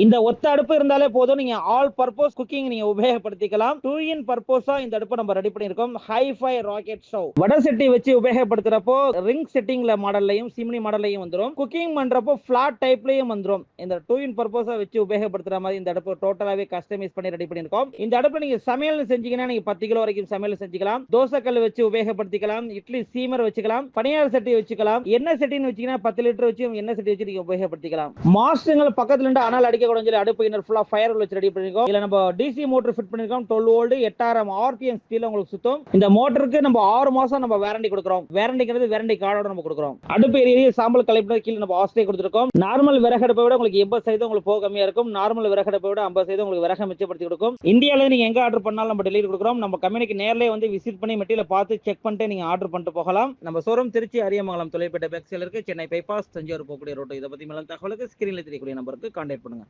இந்த ஒத்த அடுப்பு இருந்தாலே போதும். நீங்க ஆல் பர்பஸ் குக்கிங் நீங்க உபயோகப்படுத்திக்கலாம். டூ இன் பர்பஸா இந்த அடுப்பு நம்ம ரெடி பண்ணிருக்கோம் ஹைஃபை ராக்கெட் ஸ்டவ் வட செட்டி வச்சு உபயோகப்படுத்துறப்போ ரிங் செட்டிங்ல மாடல்லையும் சிம்னி மாடல்லையும் வந்துடும் குக்கிங் பண்றப்போ ஃபிளாட் டைப்லயும் வந்துடும் இந்த டூ இன் பர்பஸா வச்சு உபயோகப்படுத்துற மாதிரி இந்த அடுப்பு டோட்டலாவே கஸ்டமைஸ் பண்ணி ரெடி பண்ணிருக்கோம் இந்த அடுப்பு நீங்க சமையல் செஞ்சீங்கன்னா நீங்க பத்து கிலோ வரைக்கும் சமையல் செஞ்சுக்கலாம். தோசைக்கல் வச்சு உபயோகப்படுத்திக்கலாம். இட்லி சீமர் வச்சுக்கலாம். பனியார் சட்டி வச்சுக்கலாம். எண்ணெய் சட்டின்னு வச்சீங்கன்னா பத்து லிட்டர் வச்சு எண்ணெய் சட்டி வச்சு நீங்க உபயோகப்படுத்திக்கலாம். மாஸ்டங்கள் பக்கத்துல இருந்து அனல் அடிக்க கூட சொல்லி அடுப்பு இன்னர் ஃபுல்லா ஃபயர் வச்சு ரெடி பண்ணிருக்கோம். இல்லை நம்ம டிசி மோட்டர் ஃபிட் பண்ணிருக்கோம். டுவெல் வோல்டு எட்டாயிரம் ஆர்பிஎம் ஸ்பீட்ல உங்களுக்கு சுத்தம். இந்த மோட்டருக்கு நம்ம ஆறு மாசம் நம்ம வேரண்டி கொடுக்குறோம். வேரண்டிங்கிறது வேரண்டி கார்டோட நம்ம கொடுக்குறோம். அடுப்பு எரிய சாம்பல் கலைப்பு கீழே நம்ம ஆஸ்டே கொடுத்துருக்கோம். நார்மல் விறகடுப்பை விட உங்களுக்கு எண்பது சதவீதம் உங்களுக்கு போக கம்மியாக இருக்கும். நார்மல் விறகடுப்பை விட ஐம்பது சதவீதம் உங்களுக்கு விறக மிச்சப்படுத்தி கொடுக்கும். இந்தியாவில் நீங்க எங்கே ஆர்டர் பண்ணாலும் நம்ம டெலிவரி கொடுக்குறோம். நம்ம கம்பெனிக்கு நேரிலே வந்து விசிட் பண்ணி மெட்டீரியல் பார்த்து செக் பண்ணிட்டு நீங்கள் ஆர்டர் பண்ணிட்டு போகலாம். நம்ம சோரம் திருச்சி அரியமங்கலம் தொலைப்பேட்டை பேக்ஸில் இருக்குது சென்னை பைபாஸ் தஞ்சாவூர் போகக்கூடிய ரோட்டு இதை பற்றி மேலும் தகவலுக்கு ஸ்க்ரீனில் தெரியக்கூடிய நம்பருக்கு கான்டாக்ட் பண்ணுங்க.